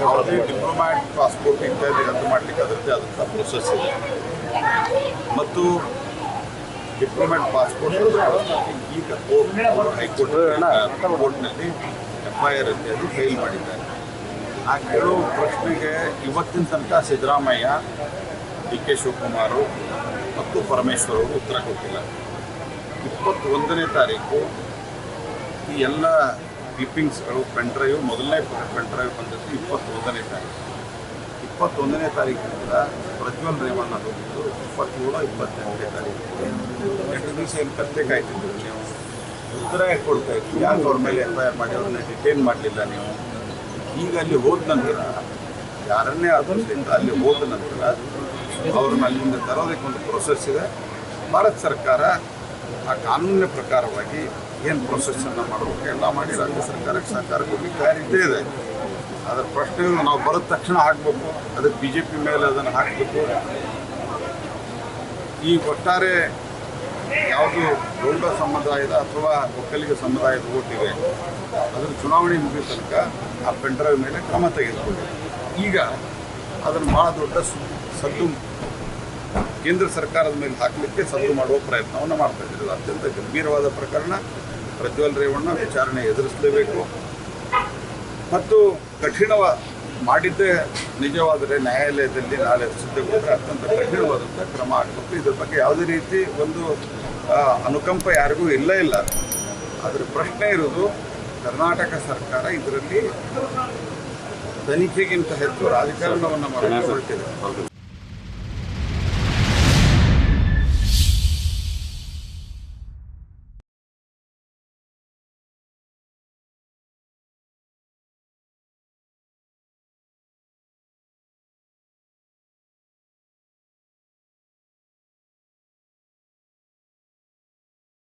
ಯಾವುದೇ Diplomat passport ಇತ್ಯಾದಿ ರದ್ದು ಮಾಡಲಿಕ್ಕೆ ಅದರದ್ದೇ ಆದಂಥ ಪ್ರೊಸೆಸ್ ಇದೆ. ಮತ್ತು ಡಿಪ್ಲೊಮ್ಯಾಟ್ ಪಾಸ್ಪೋರ್ಟ್ ಈಗ ಕೋರ್ಟ್ ಹೈಕೋರ್ಟ್ ಕೋರ್ಟ್ನಲ್ಲಿ ಎಫ್ ಐ ಆರ್ ಇತ್ಯಾದಿ ಫೈಲ್ ಮಾಡಿದ್ದಾರೆ. ಆ ಕೆಲವು ಪ್ರಶ್ನೆಗೆ ಇವತ್ತಿನ ತನಕ ಸಿದ್ದರಾಮಯ್ಯ, ಡಿ ಕೆ ಶಿವಕುಮಾರು ಮತ್ತು ಪರಮೇಶ್ವರ್ ಅವರು ಉತ್ತರ ಕೊಟ್ಟಿಲ್ಲ. ಇಪ್ಪತ್ತೊಂದನೇ ತಾರೀಕು ಈ ಎಲ್ಲ ಕ್ಲಿಪ್ಪಿಂಗ್ಸ್ಗಳು ಪೆನ್ ಡ್ರೈವ್ ಮೊದಲನೇ ಪೆನ್ ಡ್ರೈವ್ ಬಂದದ್ದು ಇಪ್ಪತ್ತೊಂದನೇ ತಾರೀಕು. ಇಪ್ಪತ್ತೊಂದನೇ ತಾರೀಕಿನಿಂದ ಪ್ರಜ್ವಲ್ ರೇವಣ್ಣ ಹೋಗಿದ್ದು ಇಪ್ಪತ್ತೇಳು ಇಪ್ಪತ್ತೆಂಟನೇ ತಾರೀಕು ಎಂಟು ದಿವಸ ಏನು ಕತ್ತೆ ಕಾಯ್ತಿದ್ರು ನೀವು. ಉತ್ತರ ಕೊಡ್ತಾ ಇತ್ತು. ಯಾಕೆ ಅವ್ರ ಮೇಲೆ ಎಫ್ ಐ ಆರ್ ಮಾಡಿ ಅವ್ರನ್ನ ಡಿಟೈನ್ ಮಾಡಲಿಲ್ಲ ನೀವು? ಈಗ ಅಲ್ಲಿ ಹೋದ ನಂತರ, ಯಾರನ್ನೇ ಸಹಿತ ಅಲ್ಲಿ ಹೋದ ನಂತರ, ಅವ್ರನ್ನ ಅಲ್ಲಿಂದ ತರೋದಕ್ಕೆ ಒಂದು ಪ್ರೊಸೆಸ್ ಇದೆ. ಭಾರತ ಸರ್ಕಾರ ಆ ಕಾನೂನಿನ ಪ್ರಕಾರವಾಗಿ ಏನು ಪ್ರೊಸೆಸನ್ನು ಮಾಡಬೇಕು ಎಲ್ಲ ಮಾಡಿ ರಾಜ್ಯ ಸರ್ಕಾರಕ್ಕೆ ಸಹಕಾರ ಕೊಡಲಿಕ್ಕೆ ಇದೆ. ಅದರ ಪ್ರಶ್ನೆ ನಾವು ಬರೋದ ತಕ್ಷಣ ಹಾಕಬೇಕು ಅದಕ್ಕೆ ಬಿ ಜೆ ಪಿ ಮೇಲೆ ಅದನ್ನು ಹಾಕಬೇಕು. ಈ ಒಟ್ಟಾರೆ ಯಾವುದು ಗೌಡ ಸಮುದಾಯದ ಅಥವಾ ಒಕ್ಕಲಿಗ ಸಮುದಾಯದ ಓಟ್ ಇದೆ ಅದರ ಚುನಾವಣೆ ಮುಗಿದ ತನಕ ಆ ಪೆಂಡ್ರೈವ್ ಮೇಲೆ ಕ್ರಮ ತೆಗೆದುಕೊಂಡಿದೆ. ಈಗ ಅದನ್ನು ಭಾಳ ದೊಡ್ಡ ಸದ್ದು ಕೇಂದ್ರ ಸರ್ಕಾರದ ಮೇಲೆ ಹಾಕಲಿಕ್ಕೆ ಸದ್ದು ಮಾಡುವ ಪ್ರಯತ್ನವನ್ನು ಮಾಡ್ತಾ ಇದ್ದಾರೆ. ಅತ್ಯಂತ ಗಂಭೀರವಾದ ಪ್ರಕರಣ. ಪ್ರಜ್ವಲ್ ರೇವಣ್ಣ ವಿಚಾರಣೆ ಎದುರಿಸಲೇಬೇಕು. ಮತ್ತು ಕಠಿಣವ ಮಾಡಿದ್ದೇ ನಿಜವಾದರೆ ನ್ಯಾಯಾಲಯದಲ್ಲಿ ನಾಳೆ ಸಿದ್ಧಗೊಂಡ್ರೆ ಅತ್ಯಂತ ಕಠಿಣವಾದಂಥ ಕ್ರಮ ಆಗಬೇಕು. ಇದ್ರ ಬಗ್ಗೆ ಯಾವುದೇ ರೀತಿ ಒಂದು ಅನುಕಂಪ ಯಾರಿಗೂ ಇಲ್ಲ ಇಲ್ಲ. ಅದರ ಪ್ರಶ್ನೆ ಇರೋದು ಕರ್ನಾಟಕ ಸರ್ಕಾರ ಇದರಲ್ಲಿ ತನಿಖೆಗಿಂತ ಹೆಚ್ಚು ರಾಜಕಾರಣವನ್ನು ಹೊರಟಿದೆ